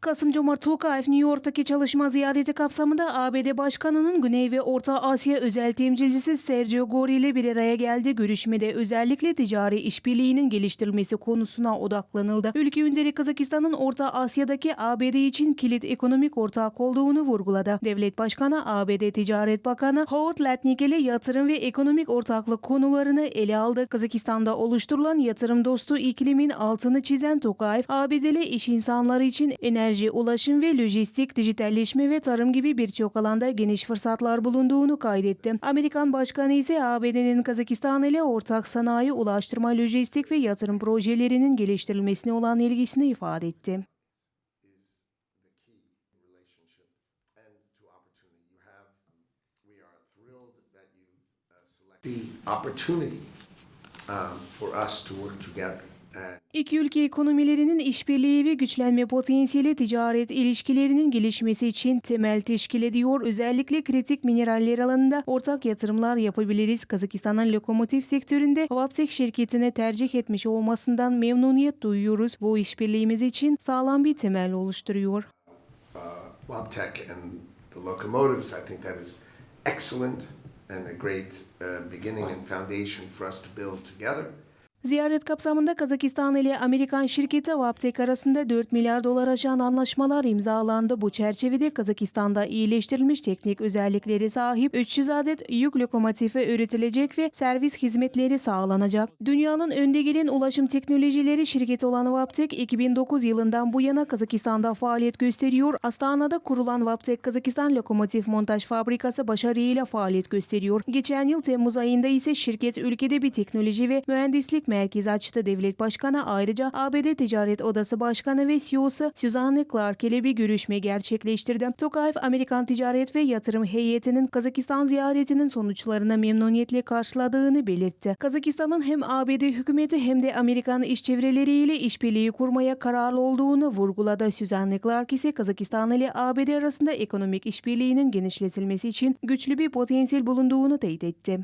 Kasım-Cumart Tokayev New York'taki çalışma ziyareti kapsamında ABD Başkanı'nın Güney ve Orta Asya özel temsilcisi Sergio Gori ile bir araya geldi. Görüşmede özellikle ticari işbirliğinin geliştirilmesi konusuna odaklanıldı. Ülke üzeri Kazakistan'ın Orta Asya'daki ABD için kilit ekonomik ortak olduğunu vurguladı. Devlet Başkanı ABD Ticaret Bakanı Howard Lutnick ile yatırım ve ekonomik ortaklık konularını ele aldı. Kazakistan'da oluşturulan yatırım dostu iklimin altını çizen Tokayev, ABD'li iş insanları için enerji, ulaşım ve lojistik, dijitalleşme ve tarım gibi birçok alanda geniş fırsatlar bulunduğunu kaydetti. Amerikan Başkanı ise ABD'nin Kazakistan ile ortak sanayi, ulaştırma, lojistik ve yatırım projelerinin geliştirilmesine olan ilgisini ifade etti. the opportunity um, for us to work together. İki ülke ekonomilerinin işbirliği ve güçlenme potansiyeli ticaret ilişkilerinin gelişmesi için temel teşkil ediyor. Özellikle kritik mineraller alanında ortak yatırımlar yapabiliriz. Kazakistan'ın lokomotif sektöründe Vaptek şirketine tercih etmiş olmasından memnuniyet duyuyoruz. Bu işbirliğimiz için sağlam bir temel oluşturuyor. uh, Wabtec and the locomotives, I think that is excellent and a great uh, beginning and foundation for us to build together. Ziyaret kapsamında Kazakistan ile Amerikan şirketi Vaptek arasında 4 milyar dolar aşan anlaşmalar imzalandı. Bu çerçevede Kazakistan'da iyileştirilmiş teknik özellikleri sahip 300 adet yük lokomotifi üretilecek ve servis hizmetleri sağlanacak. Dünyanın önde gelen ulaşım teknolojileri şirketi olan Vaptek 2009 yılından bu yana Kazakistan'da faaliyet gösteriyor. Astana'da kurulan Vaptek Kazakistan Lokomotif Montaj Fabrikası başarıyla faaliyet gösteriyor. Geçen yıl Temmuz ayında ise şirket ülkede bir teknoloji ve mühendislik merkezi açtı. Devlet Başkanı ayrıca ABD Ticaret Odası Başkanı ve CEO'su Suzanne Clark ile bir görüşme gerçekleştirdi. Tokayev, Amerikan Ticaret ve Yatırım Heyetinin Kazakistan ziyaretinin sonuçlarını memnuniyetle karşıladığını belirtti. Kazakistan'ın hem ABD hükümeti hem de Amerikan iş çevreleriyle işbirliği kurmaya kararlı olduğunu vurguladı. Suzanne Clark ise Kazakistan ile ABD arasında ekonomik işbirliğinin genişletilmesi için güçlü bir potansiyel bulunduğunu teyit etti.